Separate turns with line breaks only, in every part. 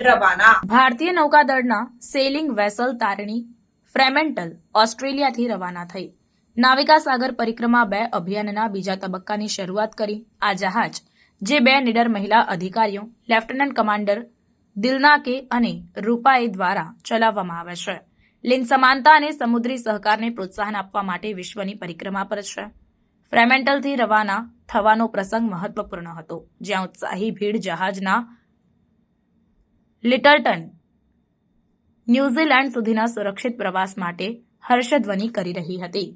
રવાના. ભારતીય નૌકાદળના સેલિંગ વેસલ તારણી ફ્રેમેન્ટલ ઓસ્ટ્રેલિયાથી રવાના થઈ. નાવિકા સાગર પરિક્રમા બે અભિયાનના બીજા તબક્કાની શરૂઆત કરી. આ જહાજ, જે બે નિડર મહિલા અધિકારીઓ, લેફ્ટનન્ટ કમાન્ડર દિલનાકે અને રૂપાએ દ્વારા ચલાવવામાં આવે છે. લિંગ સમાનતા અને સમુદ્રી સહકારને પ્રોત્સાહન આપવા માટે વિશ્વની પરિક્રમા પર છે. ફ્રેમેન્ટલથી રવાના થવાનો પ્રસંગ મહત્વપૂર્ણ હતો, જ્યાં ઉત્સાહી ભીડ જહાજના લિટરટન, ન્યૂઝીલેન્ડ સુધીના સુરક્ષિત પ્રવાસ માટે હર્ષધ્વનિ કરી રહી હતી.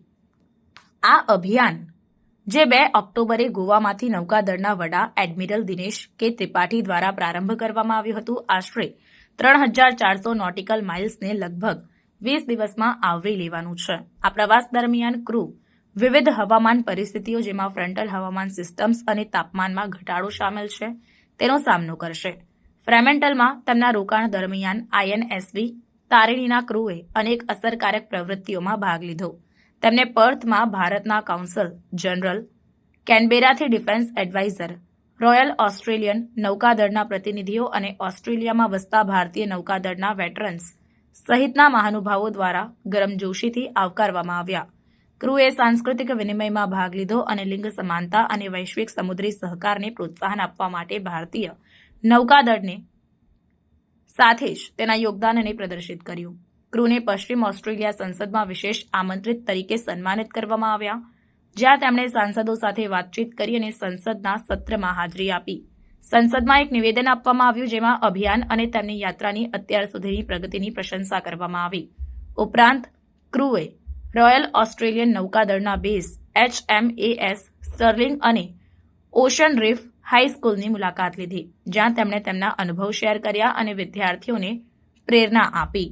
આ અભિયાન, જે બે ઓક્ટોબરે ગોવામાંથી નૌકાદળના વડા એડમિરલ દિનેશ કે ત્રિપાઠી દ્વારા પ્રારંભ કરવામાં આવ્યું હતું, આશરે ત્રણ હજાર ચારસો નોટિકલ માઇલ્સને લગભગ વીસ દિવસમાં આવરી લેવાનું છે. આ પ્રવાસ દરમિયાન ક્રૂ વિવિધ હવામાન પરિસ્થિતિઓ જેમાં ફ્રન્ટલ હવામાન સિસ્ટમ્સ અને તાપમાનમાં ઘટાડો સામેલ છે, તેનો સામનો કરશે. ફ્રેમેન્ટલમાં તેમના રોકાણ દરમિયાન આઈએનએસવી તારિણીના ક્રૂએ અનેક અસરકારક પ્રવૃત્તિઓમાં ભાગ લીધો. તેમને પર્થમાં ભારતના કાઉન્સલ જનરલ કેનબેરાથી ડિફેન્સ એડવાઇઝર રોયલ ઓસ્ટ્રેલિયન નૌકાદળના પ્રતિનિધિઓ અને ઓસ્ટ્રેલિયામાં વસતા ભારતીય નૌકાદળના વેટરન્સ સહિતના મહાનુભાવો દ્વારા ગરમજોશીથી આવકારવામાં આવ્યા. ક્રૂએ સાંસ્કૃતિક વિનિમયમાં ભાગ લીધો અને લિંગ સમાનતા અને વૈશ્વિક સમુદ્રી સહકારને પ્રોત્સાહન આપવા માટે ભારતીય નૌકાદળને સાથે જ તેના યોગદાનને પ્રદર્શિત કર્યું. ક્રૂને પશ્ચિમ ઓસ્ટ્રેલિયા સંસદમાં વિશેષ આમંત્રિત તરીકે સન્માનિત કરવામાં આવ્યા, જ્યાં તેમણે સાંસદો સાથે વાતચીત કરી અને સંસદના સત્રમાં હાજરી આપી. સંસદમાં એક નિવેદન આપવામાં આવ્યું, જેમાં અભિયાન અને તેમની યાત્રાની અત્યાર સુધીની પ્રગતિની પ્રશંસા કરવામાં આવી. ઉપરાંત, ક્રૂએ રોયલ ઓસ્ટ્રેલિયન નૌકાદળના બેઝ એચએમએએસ સ્ટર્લિંગ અને ઓશન રીફ હાઈસ્કૂલની મુલાકાત લીધી, જ્યાં તેમણે તેમના અનુભવ શેર કર્યા અને વિદ્યાર્થીઓને પ્રેરણા આપી.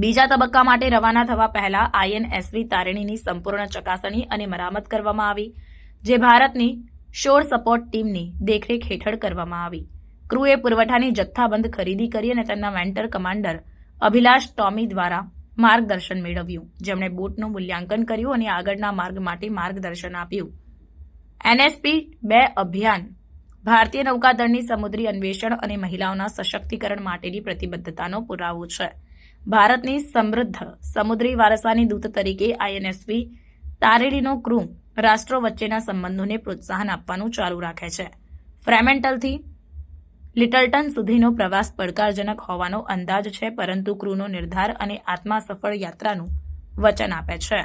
બીજા તબક્કા માટે રવાના થવા પહેલા આઈએનએસવી તારીણીની સંપૂર્ણ ચકાસણી અને મરામત કરવામાં આવી, જે ભારતની શોર સપોર્ટ ટીમની દેખરેખ હેઠળ કરવામાં આવી. ક્રૂએ પુરવઠાની જથ્થાબંધ ખરીદી કરી અને તેમના વેન્ટર કમાન્ડર અભિલાષ ટોમી દ્વારા માર્ગદર્શન મેળવ્યું. જેમણે બોટનું મૂલ્યાંકન કર્યું અને આગળના માર્ગ માટે માર્ગદર્શન આપ્યું. એનએસપી બે અભિયાન. ભારતીય નૌકાદળની સમુદ્રી અન્વેષણ અને મહિલાઓના સશક્તિકરણ માટેની પ્રતિબદ્ધતાનો પુરાવો છે. ભારતની સમૃદ્ધ સમુદ્રી વારસાની દૂત તરીકે આઈએનએસપી તારેડીનો ક્રૂ રાષ્ટ્રો વચ્ચેના સંબંધોને પ્રોત્સાહન આપવાનું ચાલુ રાખે છે. ફ્રેમેન્ટલથી લિટલટન સુધીનો પ્રવાસ પડકારજનક હોવાનો અંદાજ છે, પરંતુ ક્રૂનો નિર્ધાર અને આત્મા સફળ યાત્રાનું વચન આપે છે.